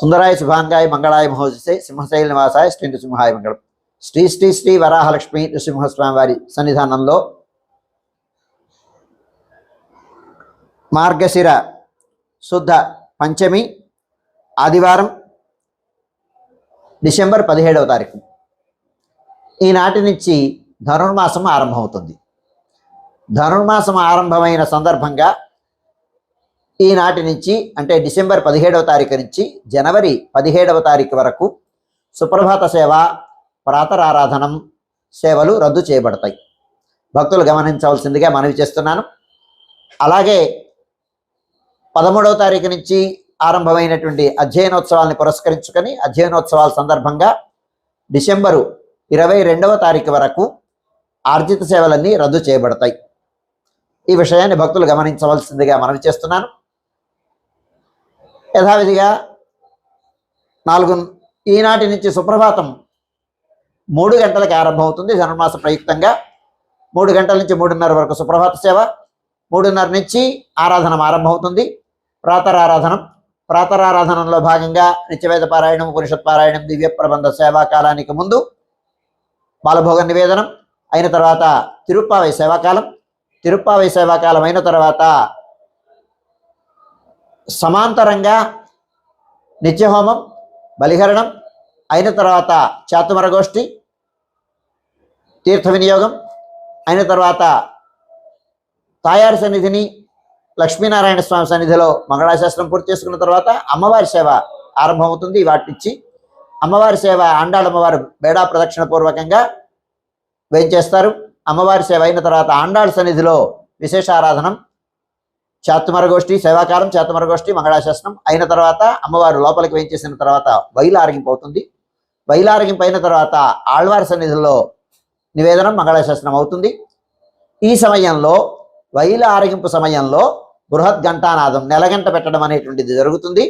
సుందరాయ శుభాంగాయ మంగళాయ మహోజసే సింహశైల నివాసాయ శ్రీ నృసింహాయ మంగళం. శ్రీ శ్రీ శ్రీ వరాహలక్ష్మి నృసింహస్వామి వారి సన్నిధానంలో మార్గశిర శుద్ధ పంచమి ఆదివారం డిసెంబర్ పదిహేడవ తారీఖు. ఈనాటి నుంచి ధనుర్మాసం ఆరంభమవుతుంది. ధనుర్మాసం ఆరంభమైన సందర్భంగా ఈనాటి నుంచి అంటే డిసెంబర్ పదిహేడవ తారీఖు నుంచి జనవరి పదిహేడవ తారీఖు వరకు సుప్రభాత సేవ ప్రాతరారాధనం సేవలు రద్దు చేయబడతాయి. భక్తులు గమనించవలసిందిగా మనవి చేస్తున్నాను. అలాగే పదమూడవ తారీఖు నుంచి ఆరంభమైనటువంటి అధ్యయనోత్సవాల్ని పురస్కరించుకొని అధ్యయనోత్సవాల సందర్భంగా డిసెంబరు ఇరవై రెండవ తారీఖు వరకు ఆర్జిత సేవలన్నీ రద్దు చేయబడతాయి. ఈ విషయాన్ని భక్తులు గమనించవలసిందిగా మనవి చేస్తున్నాను. యథావిధిగా నాలుగు ఈనాటి నుంచి సుప్రభాతం మూడు గంటలకు ఆరంభమవుతుంది. ధనుర్మాస ప్రయుక్తంగా మూడు గంటల నుంచి మూడున్నర వరకు సుప్రభాత సేవ మూడున్నర నుంచి ఆరాధన ఆరంభమవుతుంది. ప్రాతరారాధనం. ప్రాతరారాధనంలో భాగంగా నిత్యవేద పారాయణం ఉపనిషత్ పారాయణం దివ్య ప్రబంధ సేవా కాలానికి ముందు బాలభోగ నివేదనం అయిన తర్వాత తిరుప్పావై సేవాకాలం. తిరుప్పావై సేవాకాలం అయిన తర్వాత సమాంతరంగా నిత్యహోమం బలిహరణం అయిన తర్వాత చాతుమరగోష్ఠి తీర్థ వినియోగం అయిన తర్వాత తాయారు సన్నిధిని లక్ష్మీనారాయణ స్వామి సన్నిధిలో మంగళాశాస్త్రం పూర్తి చేసుకున్న తర్వాత అమ్మవారి సేవ ఆరంభమవుతుంది. వాటినిచ్చి అమ్మవారి సేవ ఆండాళమ్మవారు బేడా ప్రదక్షిణ పూర్వకంగా వేయించేస్తారు. అమ్మవారి సేవ అయిన తర్వాత ఆండాళ్ సన్నిధిలో విశేష ఆరాధనం చాతుమర సేవాకారం సేవాకాలం మంగళాశాసనం అయిన తర్వాత అమ్మవారు లోపలికి వేయించేసిన తర్వాత వైలారగింపు అవుతుంది. వైలారగింపు అయిన తర్వాత ఆళ్వారి సన్నిధిలో నివేదనం మంగళాశాసనం అవుతుంది. ఈ సమయంలో వైల ఆరగింపు సమయంలో బృహత్ ఘంటానాదం నెలగంట పెట్టడం అనేటువంటిది జరుగుతుంది.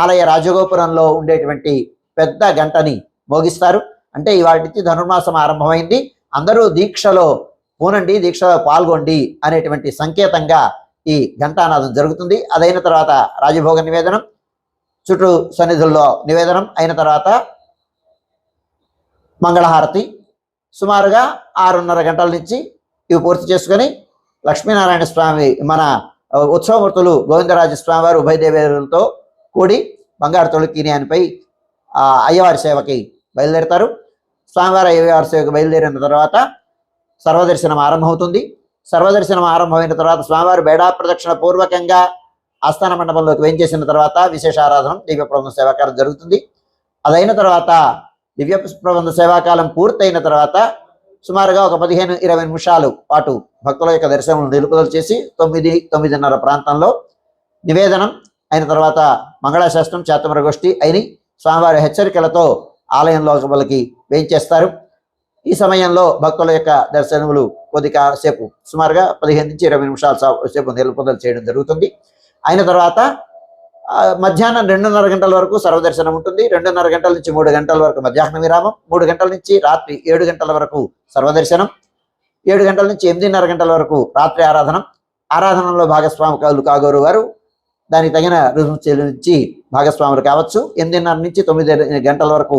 ఆలయ రాజగోపురంలో ఉండేటువంటి పెద్ద గంటని మోగిస్తారు. అంటే ఇవాటి నుంచి ధనుర్మాసం ఆరంభమైంది. అందరూ దీక్షలో పూనండి దీక్షలో పాల్గొండి అనేటువంటి సంకేతంగా ఈ ఘంటానాదం జరుగుతుంది. అదైన తర్వాత రాజభోగ నివేదనం చుట్టూ సన్నిధుల్లో నివేదనం అయిన తర్వాత మంగళహారతి. సుమారుగా ఆరున్నర గంటల నుంచి ఇవి పూర్తి చేసుకొని లక్ష్మీనారాయణ స్వామి మన ఉత్సవమూర్తులు గోవిందరాజ స్వామివారు ఉభయదేవేరులతో కూడి బంగారు తొలికినియానిపై అయ్యవారి సేవకి బయలుదేరుతారు. స్వామివారి అయ్యవారి సేవకి బయలుదేరిన తర్వాత సర్వదర్శనం ఆరంభమవుతుంది. సర్వదర్శనం ఆరంభమైన తర్వాత స్వామివారి బేడా ప్రదక్షిణ పూర్వకంగా ఆస్థాన మండపంలోకి వేయించేసిన తర్వాత విశేష ఆరాధన దివ్య ప్రబంధ సేవాకాలం జరుగుతుంది. అదైన తర్వాత దివ్య ప్రబంధ సేవాకాలం పూర్తయిన తర్వాత సుమారుగా ఒక పదిహేను ఇరవై నిమిషాలు పాటు భక్తుల యొక్క దర్శనం నిలుపుదల చేసి తొమ్మిది తొమ్మిదిన్నర ప్రాంతంలో నివేదనం అయిన తర్వాత మంగళాశాస్త్రం చేతమర గోష్ఠి అయిన స్వామివారి హెచ్చరికలతో ఆలయంలోకి వేయించేస్తారు ఈ సమయంలో భక్తుల యొక్క దర్శనములు కొద్దిగా సేపు సుమారుగా పదిహేను నుంచి ఇరవై నిమిషాల సేపు నిలుపుదలు చేయడం జరుగుతుంది. అయిన తర్వాత మధ్యాహ్నం రెండున్నర గంటల వరకు సర్వదర్శనం ఉంటుంది. రెండున్నర గంటల నుంచి మూడు గంటల వరకు మధ్యాహ్న విరామం మూడు గంటల నుంచి రాత్రి ఏడు గంటల వరకు సర్వదర్శనం ఏడు గంటల నుంచి ఎనిమిదిన్నర గంటల వరకు రాత్రి ఆరాధన. ఆరాధనలో భాగస్వామి కాదు కాగోరు వారు. దానికి తగిన రుజువు చెల్లించి భాగస్వాములు కావచ్చు. ఎనిమిదిన్నర నుంచి తొమ్మిది గంటల వరకు